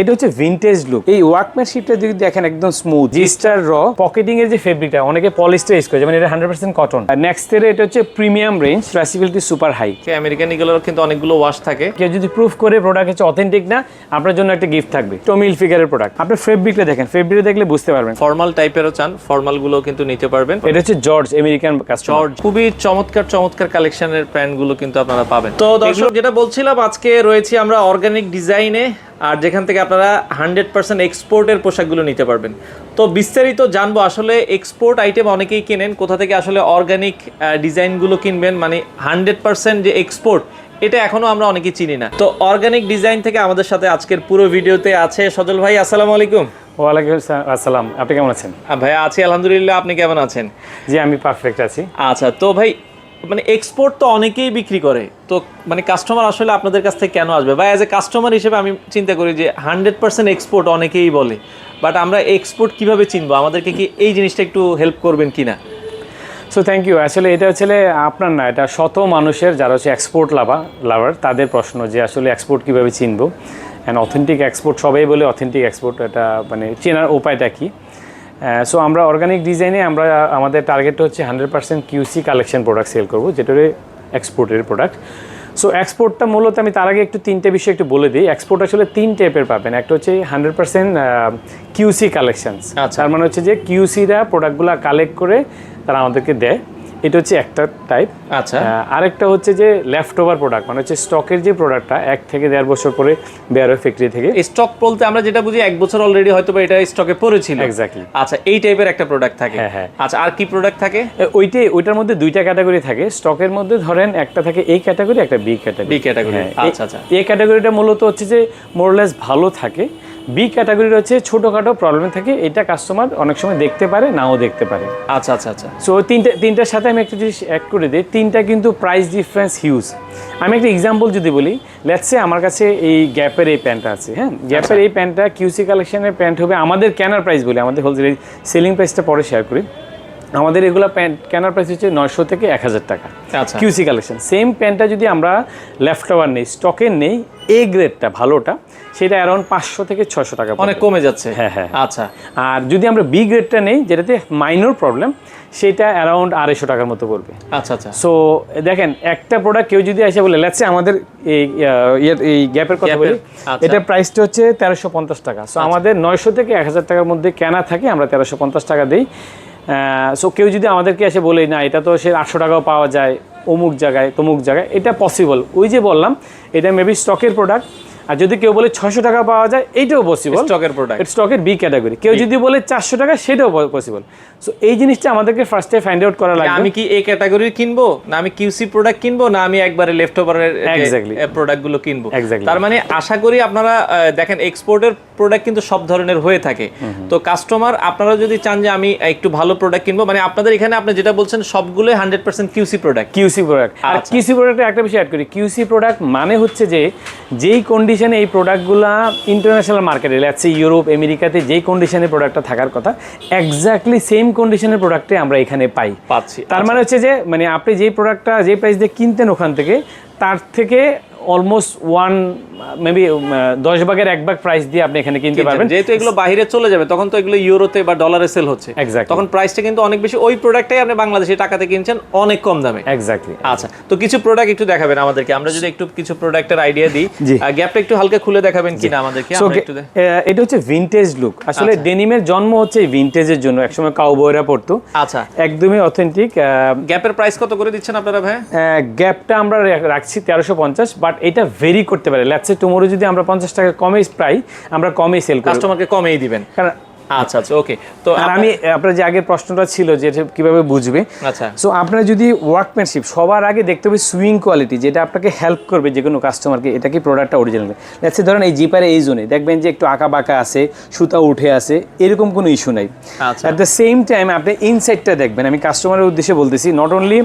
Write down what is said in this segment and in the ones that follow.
এটা হচ্ছে vintage look এই ওয়ার্কম্যানশিপটা যদি দেখেন একদম স্মুথ জিস্টার র পকেটিং এর যে ফেব্রিকটা অনেকে পলিস্টার ইউজ করে যেমন এটা হান্ড্রেড পার্সেন্ট কটন নেক্সট এর এটা হচ্ছে premium range flexibility super high American ইগুলোর কিন্তু অনেকগুলো ওয়াশ থাকে। কেউ যদি প্রুফ করে প্রোডাক্ট হচ্ছে অথেন্টিক না আপনার জন্য একটা গিফট থাকবে টমিল ফিগারের প্রোডাক্ট আপনি ফেব্রিকটা দেখেন ফেব্রিক দেখলে বুঝতে পারবেন। ফর্মাল টাইপেরও চান ফর্মালগুলো কিন্তু নিতে পারবেন। এটা হচ্ছে জর্জ আমেরিকান কাস্টমার জর্জ খুবই চমৎকার চমৎকার কালেকশনের প্যান্টগুলো কিন্তু আপনারা পাবেন। তো দর্শক যেটা বলছিলাম আজকে রয়েছি আমরা অর্গানিক ডিজাইনে আর যেখান থেকে আপনারা হান্ড্রেড পার্সেন্ট এক্সপোর্টের পোশাকগুলো নিতে পারবেন। তো বিস্তারিত জানব আসলে এক্সপোর্ট আইটেম অনেকেই কেনেন কোথা থেকে আসলে অর্গানিক ডিজাইনগুলো কিনবেন মানে হান্ড্রেড পার্সেন্ট যে এক্সপোর্ট এটা এখনও আমরা অনেকেই চিনি না। তো অর্গানিক ডিজাইন থেকে আমাদের সাথে আজকের পুরো ভিডিওতে আছে সজল ভাই আসসালামু আলাইকুম। ওয়ালাইকুম আসসালাম- আপনি কেমন আছেন? ভাই আছি আলহামদুলিল্লাহ। আপনি কেমন আছেন? জি আমি পারফেক্ট আছি। আচ্ছা তো ভাই মানে এক্সপোর্ট তো অনেকেই বিক্রি করে। তো মানে কাস্টমার আসলে আপনাদের কাছ থেকে কেন আসবে? বা অ্যাজ এ কাস্টমার হিসেবে আমি চিন্তা করি যে হান্ড্রেড পার্সেন্ট এক্সপোর্ট অনেকেই বলে। বাট আমরা এক্সপোর্ট কীভাবে চিনবো? আমাদেরকে কি এই জিনিসটা একটু হেল্প করবেন কিনা? সো থ্যাংক ইউ আসলে এটা হচ্ছে আপনার না, এটা শত মানুষের যারা হচ্ছে এক্সপোর্ট লাভা লাভার তাদের প্রশ্ন যে আসলে এক্সপোর্ট কীভাবে চিনবো? অ্যান্ড অথেন্টিক এক্সপোর্ট সবাই বলে অথেন্টিক এক্সপোর্ট এটা মানে চেনার উপায়টা কী? সো আমরা অর্গানিক ডিজাইনে আমরা আমাদের টার্গেট হচ্ছে hundred percent QC collection product sale করব যেটা এক্সপোর্টের প্রোডাক্ট সো এক্সপোর্টটা মূলত আমি তার আগে একটু তিনটে বিষয়ে একটু বলে দিই। এক্সপোর্ট আসলে তিন টাইপের পাবেন। একটা হচ্ছে হান্ড্রেড পার্সেন্ট কিউসি কালেকশান আচ্ছা। তার মানে হচ্ছে যে কিউসিরা প্রোডাক্টগুলো কালেক্ট করে তারা আমাদেরকে দেয়। এটা হচ্ছে একটা টাইপ আচ্ছা। আরেকটা হচ্ছে যে লেফট ওভার প্রোডাক্ট মানে হচ্ছে স্টকের যে প্রোডাক্টটা এক থেকে দেড় বছর পরে হয় ফ্যাক্টরি থেকে। স্টক বলতে আমরা যেটা বুঝি এক বছর অলরেডি হয়তো বা এটা স্টকে পড়েছিল। Exactly. আচ্ছা এই টাইপের একটা প্রোডাক্ট থাকে। হ্যাঁ, হ্যাঁ। আচ্ছা আর কি প্রোডাক্ট থাকে? ওইটাই ওইটার মধ্যে দুইটা ক্যাটাগরি থাকে। স্টকের মধ্যে ধরেন একটা থাকে এই ক্যাটাগরি একটা বি ক্যাটাগরি বি ক্যাটাগরি আচ্ছা আচ্ছা। এ ক্যাটাগরিটা মূলত হচ্ছে যে মোরলেস ভালো থাকে। বি ক্যাটাগরির হচ্ছে ছোটোখাটো প্রবলেম থাকে এটা কাস্টমার অনেক সময় দেখতে পারে নাও দেখতে পারে। আচ্ছা আচ্ছা আচ্ছা। সো তিনটা তিনটার সাথে আমি একটা জিনিস অ্যাড করে দিই তিনটা কিন্তু প্রাইস ডিফারেন্স হিউজ আমি একটা এক্সাম্পল যদি বলি লেটসে আমার কাছে এই গ্যাপের এই প্যান্টটা আছে হ্যাঁ? গ্যাপের এই প্যান্টটা কিউসি কালেকশনের প্যান্ট হবে আমাদের কেনার প্রাইস বলি আমাদের হোলসেল সেলিং প্রাইসটা পরে শেয়ার করি। আমাদের এগুলো প্যান্ট কেনার প্রাইস হচ্ছে নয়শো থেকে এক হাজার টাকা। আচ্ছা। কিউসি কালেকশন সেম প্যান্টটা যদি আমরা লেফট ওভার নেই স্টকের নেই এ গ্রেডটা ভালোটা সেটা অ্যারাউন্ড পাঁচশো থেকে ছশো টাকা অনেক কমে যাচ্ছে। হ্যাঁ, হ্যাঁ। আচ্ছা। আর যদি আমরা বি গ্রেডটা নেই যেটাতে মাইনর প্রবলেম সেটা অ্যারাউন্ড আড়াইশো টাকার মতো পড়বে। আচ্ছা আচ্ছা। সো দেখেন একটা প্রোডাক্ট কেউ যদি এসে বলে লেটসে আমাদের এই এই গ্যাপের কথা বলি আচ্ছা। এটা প্রাইসটা হচ্ছে তেরোশো পঞ্চাশ টাকা। সো আমাদের নয়শো থেকে এক হাজার টাকার মধ্যে কেনা থাকে আমরা তেরোশো পঞ্চাশ টাকা দিই। সো কেউ যদি আমাদেরকে এসে বলে, না, এটা তো সে আটশো টাকাও পাওয়া যায়, অমুক জায়গায়, তমুক জায়গায়, এটা পসিবল ওই যে বললাম, এটা মেবি স্টকের প্রোডাক্ট আর যদি কেউ বলে ছশো টাকা পাওয়া যায় এইটাও পসিবল স্টকের প্রোডাক্ট স্টকের বি ক্যাটাগরি কেউ যদি বলে চারশো টাকা সেটাও পসিবল সো এই জিনিসটা আমাদেরকে ফার্স্টে ফাইন্ড আউট করা লাগে আমি কি এই ক্যাটাগরির কিনবো? না আমি কিউসি প্রোডাক্ট কিনবো? না আমি একবারে লেফট ওভারের Exactly. প্রোডাক্টগুলো কিনবো? তার মানে আশা করি আপনারা দেখেন এক্সপোর্টের প্রোডাক্ট কিন্তু সব ধরনের হয়ে থাকে। তো কাস্টমার আপনারা যদি চান যে আমি একটু ভালো প্রোডাক্ট কিনবো মানে আপনাদের এখানে আপনি যেটা বলছেন সবগুলোই hundred percent QC product QC product আর আচ্ছা। কিউসি প্রোডাক্টের একটা বিষয় অ্যাড করি। কিউসি প্রোডাক্ট মানে হচ্ছে যে যেই কন্ডিশনে এই প্রোডাক্টগুলো ইন্টারন্যাশনাল মার্কেটে লেটসে ইউরোপ আমেরিকাতে যেই কন্ডিশনে প্রোডাক্টটা থাকার কথা এক্স্যাক্টলি সেম কন্ডিশনের প্রোডাক্টে আমরা এখানে পাই। পাচ্ছি তার মানে হচ্ছে যে মানে আপনি যেই প্রোডাক্টটা যে প্রাইস দিয়ে কিনতেন ওখান থেকে তার থেকে অলমোস্ট ওয়ান মেবি দশ ভাগের এক ভাগ প্রাইস দিয়ে আপনি এখানে কিনতে পারবেন। যেহেতু এগুলো বাইরে চলে যাবে তখন তো এগুলো ইউরোতে বা ডলারে সেল হচ্ছে. তখন প্রাইসটা কিন্তু অনেক বেশি ওই প্রোডাক্টটাই আপনি বাংলাদেশে টাকাতে কিনছেন অনেক কম দামে। এক্স্যাক্টলি আচ্ছা তো কিছু প্রোডাক্ট একটু দেখাবেন আমাদেরকে। আমরা যদি একটু কিছু প্রোডাক্টের আইডিয়া দিই। গ্যাপটা একটু হালকা খুলে দেখাবেন কিনা আমাদেরকে? একটু এটা হচ্ছে ভিনটেজ লুক আসলে আচ্ছা। ডেনিমের জন্ম হচ্ছে ভিনটেজের জন্য একসময় কাউবয়রা পড়তো আচ্ছা। একদমই অথেন্টিক গ্যাপের প্রাইস কত করে দিচ্ছেন আপনারা ভাই? গ্যাপটা আমরা রাখছি তেরোশো পঞ্চাশ বাট এটা ভেরি করতে পারে। লেটসে টুমোরো যদি আমরা পঞ্চাশ টাকা কমে প্রায় আমরা কমেই সেল করি কাস্টমারকে কমেই দিবেন। কারণ আচ্ছা আচ্ছা ওকে তো আর আমি আপনার যে আগের প্রশ্নটা ছিল যে কীভাবে বুঝবে আচ্ছা। সো আপনার যদি ওয়ার্কম্যানশিপ সবার আগে দেখতে হবে সুইং কোয়ালিটি যেটা আপনাকে হেল্প করবে যে কোনো কাস্টমারকে এটা কি প্রোডাক্টটা অরিজিনাল লেটসে ধরেন এই জিপারে এই জোনে দেখবেন যে একটু আঁকা বাঁকা আছে সুতা উঠে আছে এরকম কোনো ইস্যু নাই। আচ্ছা। অ্যাট দ্য সেম টাইম আপনি ইনসাইডটা দেখবেন আমি কাস্টমারের উদ্দেশ্যে বলতেছি নট অনলি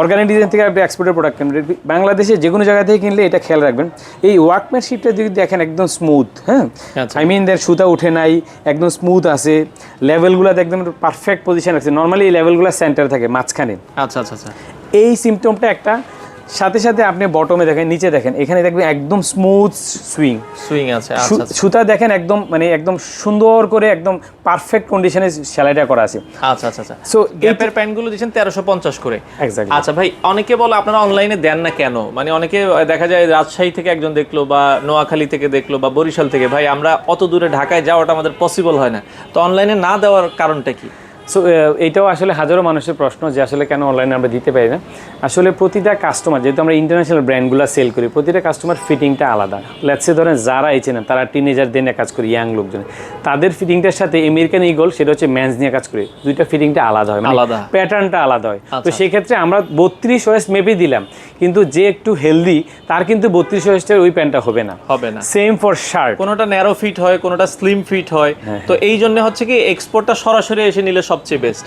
অর্গানিক ডিজাইন থেকে আপনি এক্সপোর্টের প্রোডাক্ট কিনবেন বাংলাদেশে যে কোনো জায়গা থেকে কিনলে এটা খেয়াল রাখবেন। এই ওয়ার্কম্যানশিপটা যদি দেখেন একদম স্মুথ হ্যাঁ? আচ্ছা। আই মিন দের সুতা উঠে নাই একদম স্মুথ আছে লেভেলগুলো একদম পারফেক্ট পজিশন আছে। নর্মালি এই লেভেলগুলো সেন্টার থাকে মাঝখানে। আচ্ছা আচ্ছা আচ্ছা। এই সিমটমটা একটা সাথে সাথে আপনি বটমে দেখেন নিচে দেখেন এখানে দেখবেন একদম স্মুথ সুইং সুইং আছে আচ্ছা আচ্ছা। সুতা দেখেন একদম মানে একদম সুন্দর করে একদম পারফেক্ট কন্ডিশনে সেলাইটা করা আছে। আচ্ছা আচ্ছা আচ্ছা। সো গ্যাপের প্যান্টগুলো দিচ্ছেন তেরোশো পঞ্চাশ করে। আচ্ছা ভাই অনেকে বলে আপনারা অনলাইনে দেন না কেন? মানে অনেকে দেখা যায় রাজশাহী থেকে একজন দেখল বা নোয়াখালী থেকে দেখল বা বরিশাল থেকে ভাই আমরা অত দূরে ঢাকায় যাওয়াটা আমাদের পসিবল হয় না। তো অনলাইনে না দেওয়ার কারণটা কি? সো এইটাও আসলে হাজারো মানুষের প্রশ্ন যে আসলে কেন অনলাইনে আমরা দিতে পারি না। আসলে প্রতিটা কাস্টমার যেহেতু আমরা ইন্টারন্যাশনাল ব্র্যান্ডগুলো সেল করি প্রতিটা কাস্টমার ফিটিংটা আলাদা। লেটসে ধরেন যারা এই চেনেন তারা টিনেজার দিয়ে কাজ করি ইয়াং লোকজন। তাদের ফিটিংটার সাথে আমেরিকান ইগল সেটা হচ্ছে ম্যান্স নিয়ে কাজ করি। দুইটা ফিটিংটা আলাদা হয় আলাদা। প্যাটার্নটা আলাদা হয়। তো আচ্ছা। সেই ক্ষেত্রে আমরা বত্রিশ ওয়েস্ট মেপে দিলাম কিন্তু যে একটু হেলদি তার কিন্তু বত্রিশ ওয়েস্টের ওই প্যান্টটা হবে না। হবে না। সেম ফর শার্ট কোনোটা ন্যারো ফিট হয় কোনোটা স্লিম ফিট হয়। হ্যাঁ, তো এই জন্য হচ্ছে কি এক্সপোর্টটা সরাসরি এসে নিলে সবচেয়ে বেস্ট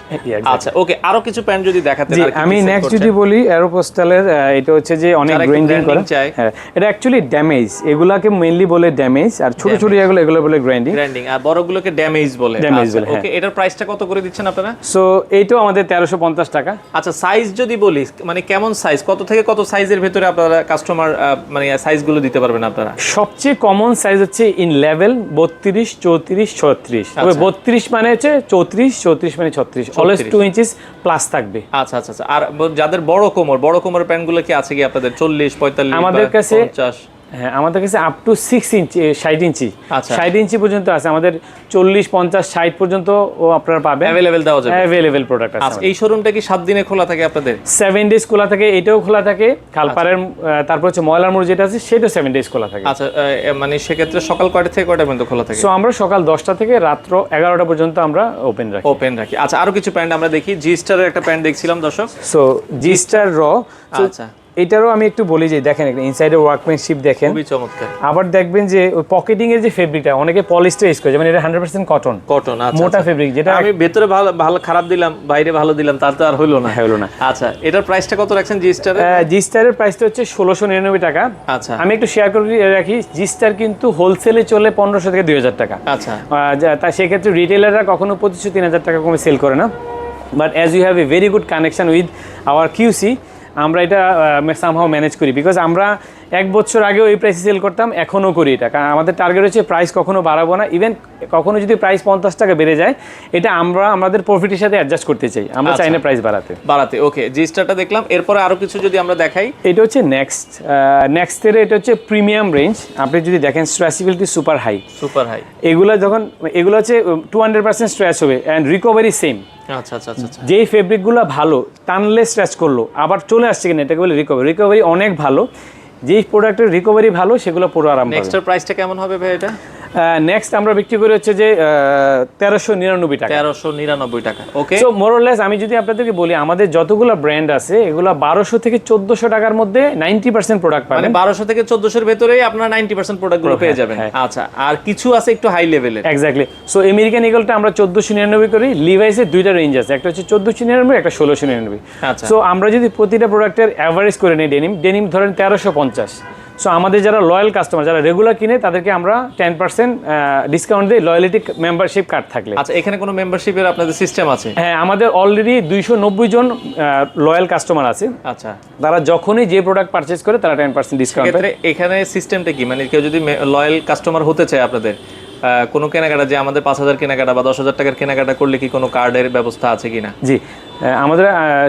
আচ্ছা ওকে আরও কিছু প্যান্ট যদি দেখাতে আমি নেক্সট যদি বলি অ্যারোপোস্টালের এটা হচ্ছে যে অনেক গ্রাইন্ডিং করা। হ্যাঁ এটা অ্যাকচুয়ালি ড্যামেজ এগুলাকে মেইনলি বলে ড্যামেজ আর ছোট ছোট এগুলো এগুলো বলে গ্রাইন্ডিং গ্র্যান্ডিং আর বড়গুলোকে ড্যামেজ বলে। Damage বলে, হ্যাঁ। ওকে এটার প্রাইসটা কত করে দিচ্ছেন আপনারা? সো এইটাও আমাদের তেরোশো পঞ্চাশ টাকা। আচ্ছা সাইজ যদি বলি মানে কেমন সাইজ কত থেকে কত সাইজের ভেতরে আপনারা কাস্টমার মানে সাইজগুলো দিতে পারবেন আপনারা? সবচেয়ে কমন সাইজ হচ্ছে ইন লেভেল বত্রিশ চৌত্রিশ ছত্রিশ। তবে আচ্ছা। বত্রিশ মানে হচ্ছে চৌত্রিশ চৌত্রিশ মানে ছত্রিশ অলওয়েজ 36 টু ইঞ্চিস প্লাস থাকবে। আচ্ছা আচ্ছা আচ্ছা। আর যাদের বড় কোমর বড় কোমর প্যান্টগুলো কি আছে কি আপনাদের? চল্লিশ পঁয়তাল্লিশ আমাদের কাছে- হ্যাঁ আমাদের কাছে আপ টু সিক্স ইঞ্চি ষাট ইঞ্চি আচ্ছা। ষাট ইঞ্চি পর্যন্ত আছে। আমাদের চল্লিশ পঞ্চাশ ষাট পর্যন্ত ও আপনারা পাবেন। অ্যাভেলেবেল দেওয়া যাবে। অ্যাভেলেবেল প্রোডাক্ট আছে আচ্ছা এই শোরুমটা কি সাত দিনে খোলা থাকে আপনাদের? সেভেন ডেজ খোলা থাকে এটাও খোলা থাকে। খালপাড়ের আহ, তারপর হচ্ছে ময়লার মোড় যেটা আছে সেটাও সেভেন ডেজ খোলা থাকে। আচ্ছা মানে সেক্ষেত্রে সকাল কয়টা থেকে কয়টা পর্যন্ত খোলা থাকে? সো আমরা সকাল দশটা থেকে রাত্র এগারোটা পর্যন্ত আমরা ওপেন রাখি। ওপেন রাখি। আচ্ছা আরও কিছু প্যান্ট আমরা দেখি। জি স্টারের একটা প্যান্ট দেখছিলাম দর্শক। সো জি স্টার র আচ্ছা। এটারও আমি একটু বলি যে দেখেন একটা ইনসাইডের ওয়ার্কম্যানশিপ দেখেন। খুবই চমৎকার। আবার দেখবেন যে ওই পকেটিং এর যে ফেব্রিকটা অনেকে পলিস্টার ইউজ করে যেমন এটা হান্ড্রেড পার্সেন্ট কটন কটন আচ্ছা মোটা আচ্ছা। ফেব্রিক যেটা আমি ভেতরে ভালো ভালো খারাপ দিলাম বাইরে ভালো দিলাম তার তো আর হইল না। হলো না। আচ্ছা এটার প্রাইসটা কত রাখছেন জি স্টারের জি স্টারের প্রাইসটা হচ্ছে ষোলোশো নিরানব্বই টাকা। আচ্ছা। আমি একটু শেয়ার করে রাখি জি স্টার কিন্তু হোলসেলে চলে পনেরোশো থেকে দুই হাজার টাকা। আচ্ছা। তা সেক্ষেত্রে রিটেলাররা কখনো পঁচিশশো তিন হাজার টাকা কমে সেল করে না। But as you have a very good connection with our QC আমরা এটা সামহাও ম্যানেজ করি। বিকজ আমরা এক বছর আগেও এই প্রাইসে সেল করতাম এখনও করি এটা। কারণ আমাদের টার্গেট হচ্ছে প্রাইস কখনো বাড়াবো না। ইভেন কখনো যদি প্রাইস পঞ্চাশ টাকা বেড়ে যায় এটা আমরা আমাদের প্রফিটের সাথে অ্যাডজাস্ট করতে চাই। আমরা চাই না প্রাইস বাড়াতে। বাড়াতে ওকে জি স্টারটা দেখলাম এরপরে আরও কিছু যদি আমরা দেখাই। এটা হচ্ছে নেক্সট নেক্সটের এটা হচ্ছে প্রিমিয়াম রেঞ্জ আপনি যদি দেখেন stretchability super high super high এগুলো যখন এগুলো হচ্ছে টু হান্ড্রেড পার্সেন্ট স্ট্রেচ হবে। অ্যান্ড রিকভারি সেম আচ্ছা আচ্ছা আচ্ছা আচ্ছা। যেই ফেব্রিকগুলো ভালো টানলে স্ট্রেচ করল আবার চলে আসছে কিনা এটাকে বলে রিকভারি রিকভারি অনেক ভালো যেই প্রোডাক্টের রিকভারি ভালো সেগুলো পুরো আরাম নেক্সটের প্রাইসটা কেমন হবে ভাই এটা? নেক্সট আমরা বিক্রি করি হচ্ছে যে তেরোশো নিরানব্বই টাকা। তেরোশো নিরানব্বই টাকা ওকে সো মোরলেস আমি যদি আপনাদেরকে বলি আমাদের যতগুলো ব্র্যান্ড আছে এগুলো বারোশো থেকে চোদ্দশো টাকার মধ্যে নাইনটি পার্সেন্ট প্রোডাক্ট মানে পাবেন বারোশো থেকে চোদ্দশোর ভেতরেই আপনার নাইনটি পার্সেন্ট প্রোডাক্টগুলো পেয়ে যাবেন। হ্যাঁ। আচ্ছা আর কিছু আছে একটু হাই লেভেলের এক্স্যাক্টলি সো আমেরিকান ইগলটা আমরা চোদ্দশো নিরানব্বই করি লিভাইসের দুইটা রেঞ্জ আছে একটা হচ্ছে চোদ্দশো নিরানব্বই একটা ষোলোশো নিরানব্বই। আচ্ছা। সো আমরা যদি প্রতিটা প্রোডাক্টের অ্যাভারেজ করে নিই ডেনিম ডেনিম ধরেন তেরোশো পঞ্চাশ। সো আমাদের যারা লয়াল কাস্টমার যারা রেগুলার কিনে তাদেরকে আমরা টেন পার্সেন্ট ডিসকাউন্ট দিই লয়ালিটি মেম্বারশিপ কার্ড থাকলে। আচ্ছা এখানে কোনো মেম্বারশিপের আপনাদের সিস্টেম আছে? হ্যাঁ আমাদের অলরেডি দুইশো নব্বই জন লয়াল কাস্টমার আছে। আচ্ছা। তারা যখনই যে প্রোডাক্ট পারচেস করে তারা টেন পার্সেন্ট ডিসকাউন্ট এখানে সিস্টেমটা কি? মানে কেউ যদি লয়াল কাস্টমার হতে চায় আপনাদের কোনো কেনাকাটা যে আমাদের পাঁচ হাজার কেনাকাটা বা দশ হাজার টাকার কেনাকাটা করলে কি কোনো কার্ডের ব্যবস্থা আছে কিনা? জি আমাদের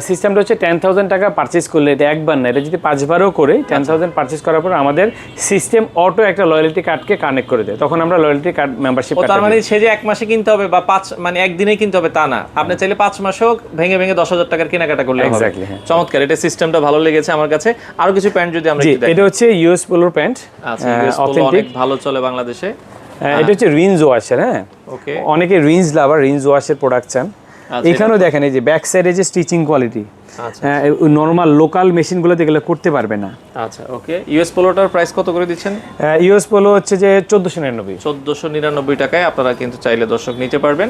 সিস্টেমটা হচ্ছে টেন থাউজেন্ড টাকা পারচেজ করলে এটা একবার না এটা যদি পাঁচবারও করে টেন থাউজেন্ড পারচেজ করার পর আমাদের সিস্টেম অটো একটা লয়্যালিটি কার্ডকে কানেক্ট করে দেয়। তখন আমরা লয়্যালিটি কার্ড মেম্বারশিপ তার মানে সে যে এক মাসে কিনতে হবে বা পাঁচ মানে একদিনেই কিনতে হবে তা না। আপনি চাইলে পাঁচ মাসেও ভেঙে ভেঙে দশ হাজার টাকার কেনাকাটা করলে হ্যাঁ। চমৎকার এটা সিস্টেমটা ভালো লেগেছে আমার কাছে। আরও কিছু প্যান্ট যদি আমরা এটা হচ্ছে ইউএস পোলোর প্যান্ট। আচ্ছা অথেন্টিক ভালো চলে বাংলাদেশে। এটা হচ্ছে রিনজ ওয়াশার হ্যাঁ? ওকে অনেকে রিনজ লাভার রিনজ ওয়াশের প্রোডাক্ট চান। আচ্ছা, এখানেও দেখেন এই যে ব্যাক সাইডে যে স্টিচিং কোয়ালিটি আচ্ছা নর্মাল লোকাল মেশিনগুলোতে এগুলো করতে পারবে না। আচ্ছা ওকে ইউএস পোলোটার প্রাইস কত করে দিচ্ছেন? ইউএস পোলো হচ্ছে যে চোদ্দোশো নিরানব্বই। চোদ্দোশো নিরানব্বই টাকায় আপনারা কিন্তু চাইলে দর্শক নিতে পারবেন।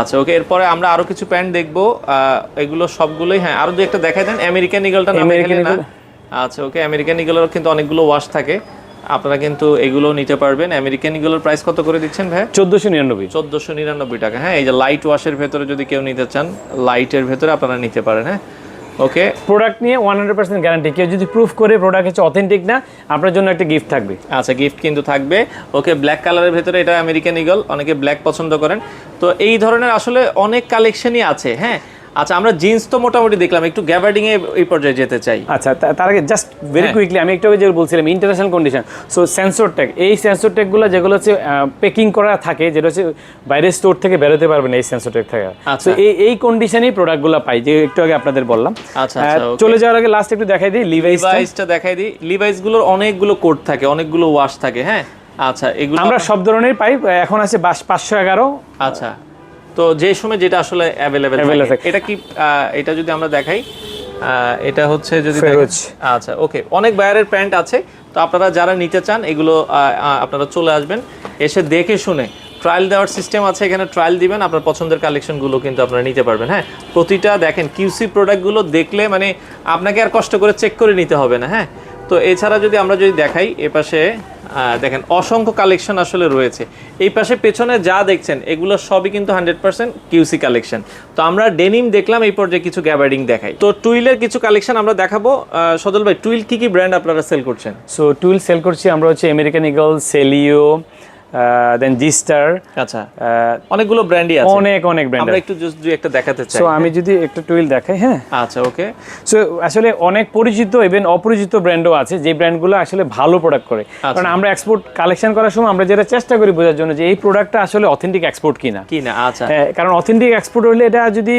আচ্ছা ওকে এরপরে আমরা আরও কিছু প্যান্ট দেখব। এগুলো সবগুলোই হ্যাঁ আরও দু একটা দেখাই দেন। আমেরিকান ইগলটা নাম এখানে না? আচ্ছা ওকে আমেরিকান ইগলের কিন্তু অনেকগুলো ওয়াশ থাকে। আপনারা কিন্তু এগুলো নিতে পারবেন। আমেরিকান ইগলের প্রাইস কত করে দিচ্ছেন ভাই? চোদ্দোশো নিরানব্বই। চোদ্দোশো নিরানব্বই টাকা। হ্যাঁ এই যে লাইট ওয়াশের ভেতরে যদি কেউ নিতে চান লাইটের ভেতরে আপনারা নিতে পারেন হ্যাঁ। ওকে প্রোডাক্ট নিয়ে ওয়ান হান্ড্রেড পার্সেন্ট গ্যারান্টি কেউ যদি প্রুফ করে প্রোডাক্ট হচ্ছে অথেন্টিক না আপনার জন্য একটা গিফট থাকবে। আচ্ছা গিফট কিন্তু থাকবে। ওকে ব্ল্যাক কালারের ভেতরে এটা আমেরিকান ইগল অনেকে ব্ল্যাক পছন্দ করেন। তো এই ধরনের আসলে অনেক কালেকশনই আছে হ্যাঁ। আচ্ছা আমরা জিন্স তো মোটামুটি দেখলাম একটু গ্যাবার্ডিং এ এই পর্যায়ে যেতে চাই। আচ্ছা তার আগে জাস্ট ভেরি। কুইকলি আমি একটু আগে যে বলছিলাম international condition so sensor tag এই সেন্সর ট্যাগগুলো যেগুলো হচ্ছে প্যাকিং করা থাকে যেটা হচ্ছে বাইরের স্টোর থেকে বেরোতে পারবে না এই সেন্সর ট্যাগ থাকে। আচ্ছা। এই এই কন্ডিশনেই প্রোডাক্টগুলো পাই যে একটু আগে আপনাদের বললাম। আচ্ছা, আচ্ছা, চলে যাওয়ার আগে লাস্ট একটু দেখাই দিই লিভাইস লিভাইসটা দেখাই দিই। লিভাইসগুলোর অনেকগুলো কোড থাকে অনেকগুলো ওয়াশ থাকে হ্যাঁ? আচ্ছা এগুলো আমরা সব ধরনের পাই এখন আছে পাঁচশো এগারো। আচ্ছা। তো যে সময় যেটা আসলে অ্যাভেলেবেল এটা কি এটা যদি আমরা দেখাই এটা হচ্ছে যদি আচ্ছা ওকে অনেক বায়ারের প্যান্ট আছে তো আপনারা যারা নিতে চান এগুলো আপনারা চলে আসবেন এসে দেখে শুনে ট্রায়াল দেওয়ার সিস্টেম আছে এখানে ট্রায়াল দিবেন আপনার পছন্দের কালেকশনগুলো কিন্তু আপনারা নিতে পারবেন হ্যাঁ? প্রতিটা দেখেন কিউসি প্রোডাক্টগুলো দেখলে মানে আপনাকে আর কষ্ট করে চেক করে নিতে হবে না হ্যাঁ? তো এছাড়া যদি আমরা যদি দেখাই এ পাশে আহ, দেখেন, অসংখ্য কালেকশন আসলে রয়েছে। এই পাশে পেছনে যা দেখছেন, এগুলো সবই কিন্তু হান্ড্রেড পার্সেন্ট কিউসি কালেকশন তো আমরা ডেনিম দেখলাম, এই পর্যায়ে কিছু গ্যাবার্ডিং দেখাই। তো টুইলের কিছু কালেকশন আমরা দেখাবো। সজল ভাই, টুইল কী কী ব্র্যান্ড আপনারা সেল করছেন? সো টুইল সেল করছি, আমরা হচ্ছে আমেরিকান ইগল সেলিও দেন জিস্টার আচ্ছা। অনেকগুলো ব্র্যান্ডই আছে। অনেক অনেক ব্র্যান্ড আমরা একটু দুই একটা দেখাতে চাই। সো আমি যদি একটা টুইল দেখাই হ্যাঁ? আচ্ছা ওকে সো আসলে অনেক পরিচিত এবং অপরিচিত ব্র্যান্ডও আছে যে ব্র্যান্ডগুলো আসলে ভালো প্রোডাক্ট করে। আচ্ছা। কারণ আমরা এক্সপোর্ট কালেকশন করার সময় আমরা যেটা চেষ্টা করি বোঝার জন্য যে এই প্রোডাক্টটা আসলে অথেন্টিক এক্সপোর্ট কিনা। কি না আচ্ছা। হ্যাঁ, কারণ অথেন্টিক এক্সপোর্ট হলে এটা যদি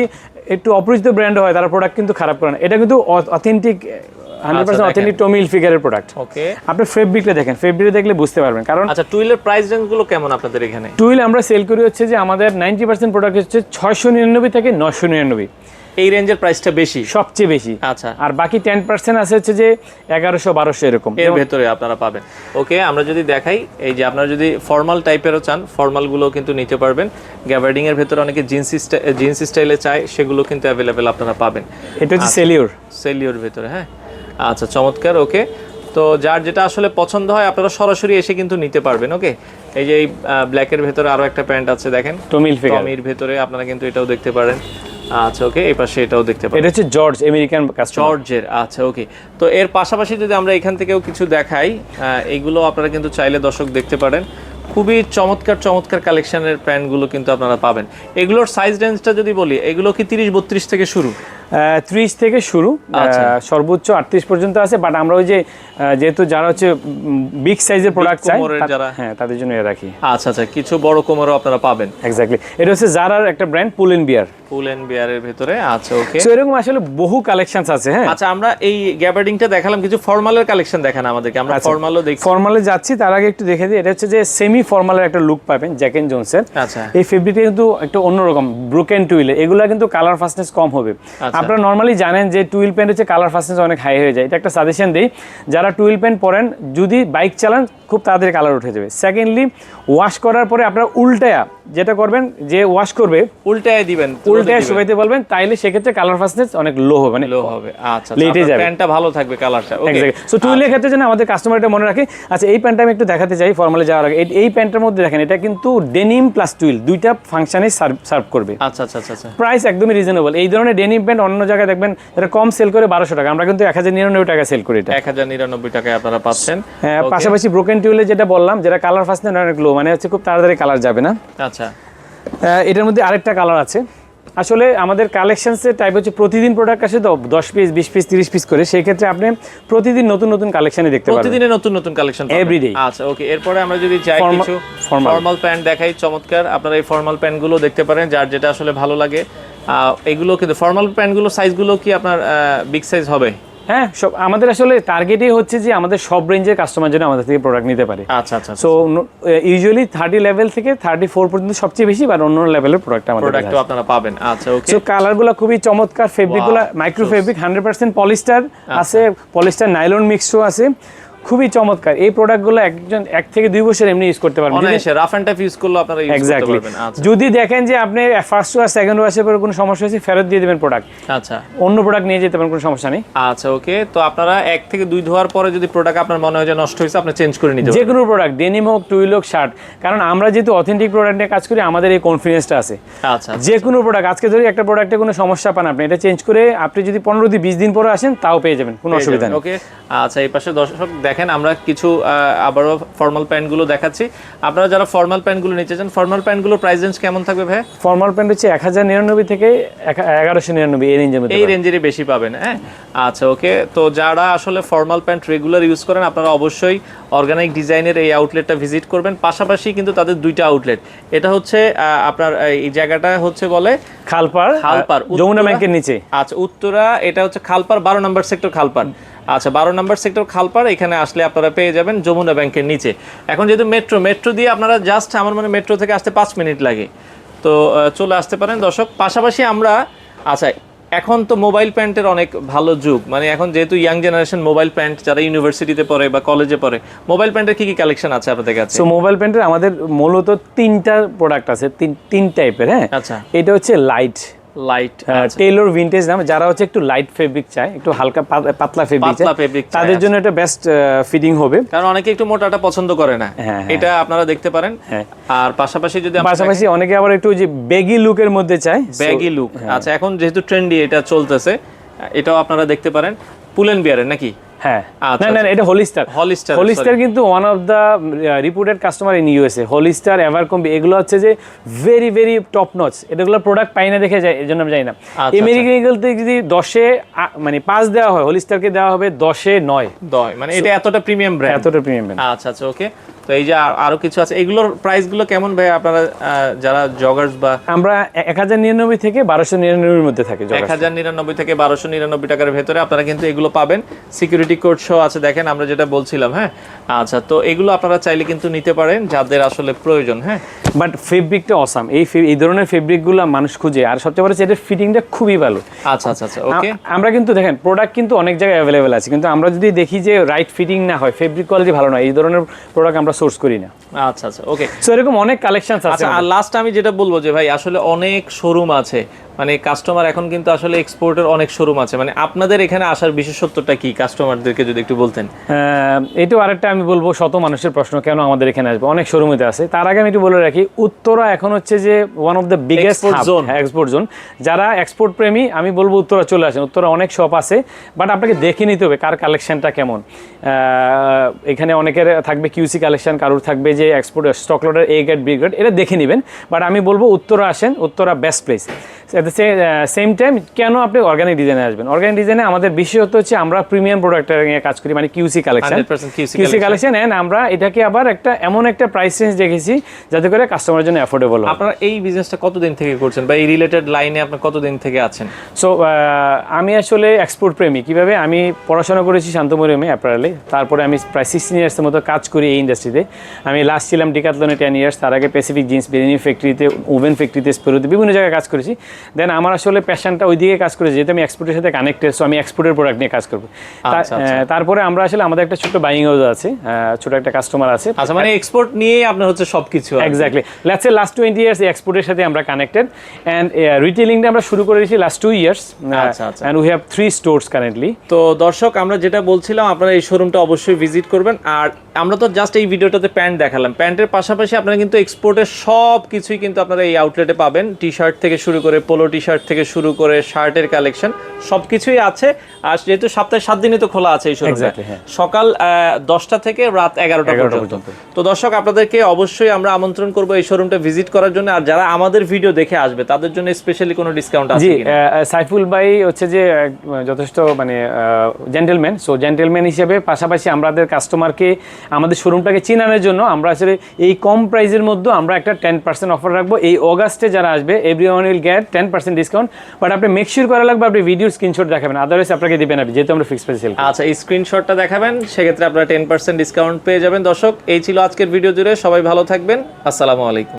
একটু অপরিচিত ব্র্যান্ড হয় তারা প্রোডাক্ট কিন্তু খারাপ করে না। এটা কিন্তু অথেন্টিক হান্ড্রেড পার্সেন্ট দেখেন। অথেন্টিক টমিল ফিগারের প্রোডাক্ট ওকে। আপনি ফেব্রিকটা দেখেন ফেব্রিক দেখলে বুঝতে পারবেন। কারণ আচ্ছা টুইলের প্রাইস রেঞ্জগুলো কেমন আপনাদের এখানে? টুইল আমরা সেল করি হচ্ছে যে আমাদের নাইনটি পার্সেন্ট প্রোডাক্ট হচ্ছে ছয়শো নিরানব্বই থেকে নশো নিরানব্বই। এই রেঞ্জের প্রাইসটা বেশি? সবচেয়ে বেশি। আচ্ছা। আর বাকি টেন পার্সেন্ট আছে হচ্ছে যে এগারোশো বারোশো এরকম। এর ভেতরে আপনারা পাবেন। ওকে আমরা যদি দেখাই এই যে আপনারা যদি ফর্মাল টাইপেরও চান ফর্মালগুলো কিন্তু নিতে পারবেন। গ্যাবার্ডিং এর ভেতরে অনেকে জিন্স জিন্স স্টাইলে চায় সেগুলো কিন্তু অ্যাভেলেবেল আপনারা পাবেন। এটা হচ্ছে সেলিওর সেলিওর ভেতরে হ্যাঁ? আচ্ছা চমৎকার ওকে তো যার যেটা আসলে পছন্দ হয় আপনারা সরাসরি এসে কিন্তু নিতে পারবেন ওকে এই যে এই ব্ল্যাকের ভেতরে আরও একটা প্যান্ট আছে দেখেন। টমিল টমির ভেতরে আপনারা কিন্তু এটাও দেখতে পারেন। আচ্ছা ওকে এই পাশে এটাও দেখতে পারেন। এটা হচ্ছে জর্জ আমেরিকান জর্জের আচ্ছা ওকে তো এর পাশাপাশি যদি আমরা এখান থেকেও কিছু দেখাই এইগুলো আপনারা কিন্তু চাইলে দর্শক দেখতে পারেন। খুবই চমৎকার চমৎকার কালেকশনের প্যান্টগুলো কিন্তু আপনারা পাবেন। এগুলোর সাইজ রেঞ্জটা যদি বলি এগুলো কি তিরিশ বত্রিশ থেকে শুরু? ত্রিশ থেকে শুরু। আচ্ছা। সর্বোচ্চ আটত্রিশ পর্যন্ত আছে বাট আমরা ওই যে যেহেতু যারা হচ্ছে বিগ সাইজের প্রোডাক্ট চাই হ্যাঁ তাদের জন্য রাখি। আচ্ছা আচ্ছা কিছু বড় কোমরও আপনারা পাবেন। এক্স্যাক্টলি এটা হচ্ছে জারার একটা brand Pulen beer full and বিয়ারের ভেতরে আচ্ছা ওকে সো এরকম আসলে বহু কালেকশনস আছে হ্যাঁ। আচ্ছা আমরা এই গ্যাবার্ডিংটা দেখালাম কিছু ফর্মালের কালেকশন দেখান আমাদেরকে। আমরা। ফর্মালও দেখি ফর্মালে যাচ্ছি তার আগে একটু দেখে দিই এটা হচ্ছে যে সেমি ফর্মালের একটা লুক পাবেন জ্যাকেন জোনসের আচ্ছা। এই ফেব্রিকটা কিন্তু একটু অন্যরকম ব্রোকেন টুইলে এগুলো কিন্তু কালার ফাস্টনেস কম হবে। আচ্ছা। আপনারা নর্মালি জানেন যে টুইল প্যান্ট হচ্ছে কালার ফাস্টনেস অনেক হাই হয়ে যায়। এটা একটা সাজেশন দিই। যারা টুইল প্যান্ট পরেন যদি বাইক চালান খুব তাড়াতাড়ি কালার উঠে যাবে। সেকেন্ডলি ওয়াশ করার পরে আপনারা উল্টায়া যেটা করবেন যে ওয়াশ করবে উল্টায় দিবেন উল্টায় শুকাইতে বলবেন তাইলে সেক্ষেত্রে কালার ফাস্টনেস অনেক লো হবে মানে লো হবে। আচ্ছা লেটে যাবে। প্যান্টটা ভালো থাকবে কালারটা সো টুইলের ক্ষেত্রে যেন আমাদের কাস্টমার এটা মনে রাখে আচ্ছা এই প্যান্টটা আমি একটু দেখাতে চাই ফর্মালে যাওয়ার আগে। এই- প্যান্টটার মধ্যে দেখেন এটা কিন্তু ডেনিম প্লাস টুইল দুইটা ফাংশনে সার্ভ করবে। আচ্ছা আচ্ছা আচ্ছা আচ্ছা। প্রাইস একদমই রিজনেবল এই ধরনের ডেনিম প্যান্ট অন্য জায়গায় দেখবেন এটা কম সেল করে বারোশো টাকা। আমরা কিন্তু এক হাজার নিরানব্বই টাকা সেল করি এটা। এক হাজার নিরানব্বই টাকায় আপনারা পাচ্ছেন। হ্যাঁ পাশাপাশি ব্রোকেন টিউলে যেটা বললাম যেটা কালার ফার্স্ট অনেক লো মানে হচ্ছে খুব তাড়াতাড়ি কালার যাবে না। আচ্ছা। এটার মধ্যে আরেকটা কালার আছে। আসলে আমাদের কালেকশনসের টাইপ হচ্ছে প্রতিদিন প্রোডাক্ট আসে তো দশ পিস বিশ পিস তিরিশ পিস করে সেই ক্ষেত্রে আপনি প্রতিদিন নতুন নতুন কালেকশনে দেখতে পারবেন। প্রতিদিনে নতুন নতুন কালেকশন day. আচ্ছা ওকে এরপরে আমরা যদি যাই কিছু ফর্মাল প্যান্ট দেখাই চমৎকার। আপনারা এই ফর্মাল প্যান্টগুলো দেখতে পারেন যার যেটা আসলে ভালো লাগে। এগুলো কিন্তু ফর্মাল প্যান্টগুলো সাইজগুলো কি আপনার বিগ সাইজ হবে? হ্যাঁ সব আমাদের আসলে টার্গেটই হচ্ছে যে আমাদের সব রেঞ্জের কাস্টমার যেন আমাদের থেকে প্রোডাক্ট নিতে পারে। আচ্ছা আচ্ছা সো ইউজুয়ালি থার্টি লেভেল থেকে থার্টি ফোর পর্যন্ত সবচেয়ে বেশি বা অন্য লেভেলের প্রোডাক্ট আমাদের আপনারা পাবেন। আচ্ছা ওকে সো কালারগুলো খুবই চমৎকার ফেব্রিকগুলো micro fabric hundred percent polyester আছে পলিস্টার নাইলন মিক্সও আছে। খুবই চমৎকার। এই প্রোডাক্টগুলো একজন এক থেকে দুই বছর এমনি ইউজ করতে পারবেন। অনায়াসে রাফ অ্যান্ড টাফ ইউজ করলে আপনারা ইউজ করতে পারবেন। আচ্ছা। যদি দেখেন যে আপনি ফার্স্ট ওয়াশ সেকেন্ড ওয়াশের পরে কোনো সমস্যা হয়েছে ফেরত দিয়ে দেবেন প্রোডাক্ট আচ্ছা। অন্য প্রোডাক্ট নিয়ে যেতে পারেন কোনো সমস্যা নেই। আচ্ছা ওকে তো আপনারা এক থেকে দুই ধোয়ার পরে যদি প্রোডাক্ট আপনার মনে হয় যে নষ্ট হয়েছে আপনি চেঞ্জ করে নিতে যে কোনো প্রোডাক্ট ডেনিম হোক টুইল হোক শার্ট কারণ আমরা যেহেতু অথেন্টিক প্রোডাক্ট নিয়ে কাজ করি আমাদের এই কনফিডেন্সটা আছে। আচ্ছা যে কোনো প্রোডাক্ট আজকে ধরি একটা প্রোডাক্টে কোনো সমস্যা পান আপনি এটা চেঞ্জ করে আপনি যদি পনেরো দিন বিশ দিন পরে আসেন তাও পেয়ে যাবেন কোনো অসুবিধা নেই। ওকে আচ্ছা এই পাশে দর্শক দেখেন আমরা কিছু আবারও ফর্মাল প্যান্টগুলো দেখাচ্ছি। আপনারা যারা ফর্মাল প্যান্টগুলো নিতে চান ফর্মাল প্যান্টগুলোর প্রাইস রেঞ্জ কেমন থাকবে ভাই ফর্মাল প্যান্ট হচ্ছে এক হাজার নিরানব্বই থেকে এগারোশো নিরানব্বই এই রেঞ্জের মধ্যে এই রেঞ্জেরই বেশি পাবেন হ্যাঁ? আচ্ছা ওকে তো যারা আসলে ফর্মাল প্যান্ট রেগুলার ইউজ করেন আপনারা অবশ্যই অর্গানিক ডিজাইনের এই আউটলেটটা ভিজিট করবেন। পাশাপাশি কিন্তু তাদের দুইটা আউটলেট এটা হচ্ছে আহ, আপনার এই জায়গাটা হচ্ছে বলে খালপার খালপার, যমুনা ব্যাংকের নিচে। আচ্ছা উত্তরা এটা হচ্ছে খালপার বারো নম্বর সেক্টর খালপার আচ্ছা বারো নম্বর সেক্টর খালপার এখানে আসলে আপনারা পেয়ে যাবেন যমুনা ব্যাংকের নিচে। এখন যেহেতু মেট্রো মেট্রো দিয়ে আপনারা জাস্ট আমার মনে মেট্রো থেকে আসতে পাঁচ মিনিট লাগে। তো চলে আসতে পারেন দর্শক। পাশাপাশি আমরা আচ্ছা এখন তো মোবাইল প্যান্টের অনেক ভালো যুগ। মানে এখন যেহেতু ইয়াং জেনারেশন মোবাইল প্যান্ট যারা ইউনিভার্সিটিতে পড়ে বা কলেজে পড়ে মোবাইল প্যান্টের কি কি কালেকশন আছে আপনাদের কাছে? সো মোবাইল প্যান্টের আমাদের মূলত তিনটা প্রোডাক্ট আছে তিন তিন টাইপের হ্যাঁ? আচ্ছা। এটা হচ্ছে লাইট লাইট টেলর ভিন্টেজ নাম যারা হচ্ছে একটু লাইট ফেব্রিক চায় একটু হালকা পাতলা ফেব্রিক পাতলা চায়, তাদের জন্য এটা বেস্ট ফিটিং হবে। কারণ অনেকে একটু মোটাটা পছন্দ করে না। হ্যাঁ, হ্যাঁ। এটা আপনারা দেখতে পারেন। হ্যাঁ। আর পাশাপাশি যদি পাশাপাশি অনেকে আবার একটু যে বেগি লুকের মধ্যে চায় ব্যাগি লুক আচ্ছা এখন যেহেতু ট্রেন্ডি এটা চলতেছে এটাও আপনারা দেখতে পারেন। পুলেন বিয়ারের নাকি? হ্যাঁ। আচ্ছা, না না না, এটা হলিস্টার হলিস্টার হলিস্টার কিন্তু one of the reputed customer in USA Hollister Abercrombie এগুলো হচ্ছে যে ভেরি ভেরি টপ নচ এটাগুলো প্রোডাক্ট পাই না দেখে যায় এই জন্য আমি জানি না। আচ্ছা। আমেরিকান ইগলতে যদি দশে মানে পাঁচ দেওয়া হয় হলিস্টারকে দেওয়া হবে দশে নয়। দয় মানে এটা এতটা প্রিমিয়াম ব্র্যান্ড এতটা প্রিমিয়াম আচ্ছা আচ্ছা ওকে তো এই যে আরও কিছু আছে এগুলোর প্রাইসগুলো কেমন ভাই? আপনারা যারা জগার্স বা আমরা এক হাজার নিরানব্বই থেকে বারোশো নিরানব্বইয়ের মধ্যে থাকি এক হাজার নিরানব্বই থেকে বারোশো নিরানব্বই টাকার ভেতরে আপনারা কিন্তু এগুলো পাবেন। সিকিউরিটি কোড সহ আছে দেখেন আমরা যেটা বলছিলাম হ্যাঁ? আচ্ছা তো এগুলো আপনারা চাইলে কিন্তু নিতে পারেন যাদের আসলে প্রয়োজন হ্যাঁ? বাট ফেব্রিকটা অসাম এই এই ধরনের ফেব্রিকগুলো মানুষ খুঁজে আর সবচেয়ে বড় এটার ফিটিংটা খুবই ভালো। আচ্ছা আচ্ছা আচ্ছা ওকে আমরা কিন্তু দেখেন প্রোডাক্ট কিন্তু অনেক জায়গায় অ্যাভেলেবেল আছে কিন্তু আমরা যদি দেখি যে রাইট ফিটিং না হয় ফেব্রিক কোয়ালিটি ভালো না এই ধরনের প্রোডাক্ট আমরা সোর্স করি না। আচ্ছা আচ্ছা ওকে সো এরকম অনেক কালেকশন আছে আচ্ছা আর লাস্ট আমি যেটা বলব যে ভাই আসলে অনেক শোরুম আছে মানে কাস্টমার এখন কিন্তু আসলে এক্সপোর্টের অনেক শোরুম আছে। মানে আপনাদের এখানে আসার বিশেষত্বটা কি কাস্টমারদেরকে যদি একটু বলতেন? এটাও আরেকটা আমি বলব শত মানুষের প্রশ্ন কেন আমাদের এখানে আসবে? অনেক শোরুমেতে আছে। তার আগে আমি একটু বলে রাখি উত্তরা এখন হচ্ছে যে one of the biggest zone export zone যারা এক্সপোর্ট প্রেমী আমি বলব উত্তরা চলে আসেন। উত্তরা অনেক শপ আছে বাট আপনাকে দেখে নিতে হবে কার কালেকশনটা কেমন। এখানে অনেকের থাকবে কিউসি কালেকশন কারোর থাকবে যে export stock A grade B grade এটা দেখে নেবেন। বাট আমি বলব উত্তরা আসেন Uttara best place the same time কেন আপনি অর্গানিক ডিজাইনে আসবেন? অর্গানিক ডিজাইনে আমাদের বিশেষত হচ্ছে আমরা প্রিমিয়াম প্রোডাক্টের নিয়ে কাজ করি মানে QC collection QC collection and আমরা এটাকে আবার একটা এমন একটা প্রাইস রেঞ্জ দেখেছি যাতে করে কাস্টমারের জন্য অ্যাফোর্ডেবল আপনারা এই বিজনেসটা কতদিন থেকে করছেন বা এই রিলেটেড লাইনে আপনি কতদিন থেকে আছেন? সো আমি আসলে এক্সপোর্ট প্রেমী। কীভাবে? আমি পড়াশোনা করেছি শান্তমরিয়ামে অ্যাপ্রালে তারপরে আমি প্রায় সিক্সটিন ইয়ার্সের মতো কাজ করি এই ইন্ডাস্ট্রিতে আমি লাস্ট ছিলাম ডিকাতলনে টেন ইয়ার্স তার আগে প্যাসিফিক জিন্স বেরিনি ফ্যাক্টরিতে ওভেন ফ্যাক্টরিতে স্পেরোতে বিভিন্ন জায়গায় কাজ করেছি। দেন আমার আসলে প্যাশনটা ওই দিকে কাজ করেছি যেহেতু আমি এক্সপোর্টের সাথে কানেক্টেড সো আমি এক্সপোর্টের প্রোডাক্ট নিয়ে কাজ করব। আচ্ছা, আচ্ছা। তারপরে আমরা আসলে আমাদের একটা ছোট্ট বাইং হাউস আছে ছোট একটা কাস্টমার আছে। আচ্ছা মানে এক্সপোর্ট নিয়েই আপনার হচ্ছে সবকিছু আর কি। Exactly let's say last twenty years এক্সপোর্টের সাথে আমরা কানেক্টেড অ্যান্ড রিটেলিংটা আমরা শুরু করেছি last two years. And we have three stores currently তো দর্শক আমরা যেটা বলছিলাম আপনারা এই শোরুমটা অবশ্যই ভিজিট করবেন। আর আমরা তো জাস্ট এই ভিডিওটাতে প্যান্ট দেখালাম। প্যান্টের পাশাপাশি আপনারা কিন্তু এক্সপোর্টের সব কিছুই কিন্তু আপনারা এই আউটলেটে পাবেন। টি শার্ট থেকে শুরু করে পোলো টি শার্ট থেকে শুরু করে শার্টের কালেকশন সব কিছুই আছে। আর যেহেতু সপ্তাহে সাত দিনই তো খোলা আছে এই শোরুমটা হ্যাঁ। সকাল দশটা থেকে রাত এগারোটা পর্যন্ত। তো দর্শক আপনাদেরকে অবশ্যই আমরা আমন্ত্রণ করব এই শোরুমটা ভিজিট করার জন্য। আর যারা আমাদের ভিডিও দেখে আসবে তাদের জন্য স্পেশালি কোনো ডিসকাউন্ট আছে সাইফুল ভাই হচ্ছে যে যথেষ্ট মানে জেন্টেলম্যান সো জেন্টেলম্যান হিসেবে পাশাপাশি আমাদের কাস্টমারকে আমাদের শোরুমটাকে চিনানোর জন্য আমরা আসলে এই কম প্রাইসের মধ্যে আমরা একটা টেন পার্সেন্ট অফার রাখব। এই অগাস্টে যারা আসবে every one will get ten percent discount but আপনি মেকশিওর করা লাগবে আপনি ভিডিও স্ক্রিনশট দেখাবেন আদারওয়াইজ আপনাকে দিবেন না, যেহেতু আমরা ফিক্স প্রাইস সেল আচ্ছা স্ক্রিনশটটা দেখাবেন, সেক্ষেত্রে আপনারা টেন পার্সেন্ট ডিসকাউন্ট পেয়ে যাবেন। দর্শক, এই ছিল আজকের ভিডিও জুড়ে, সবাই ভালো থাকবেন, আসসালামু আলাইকুম।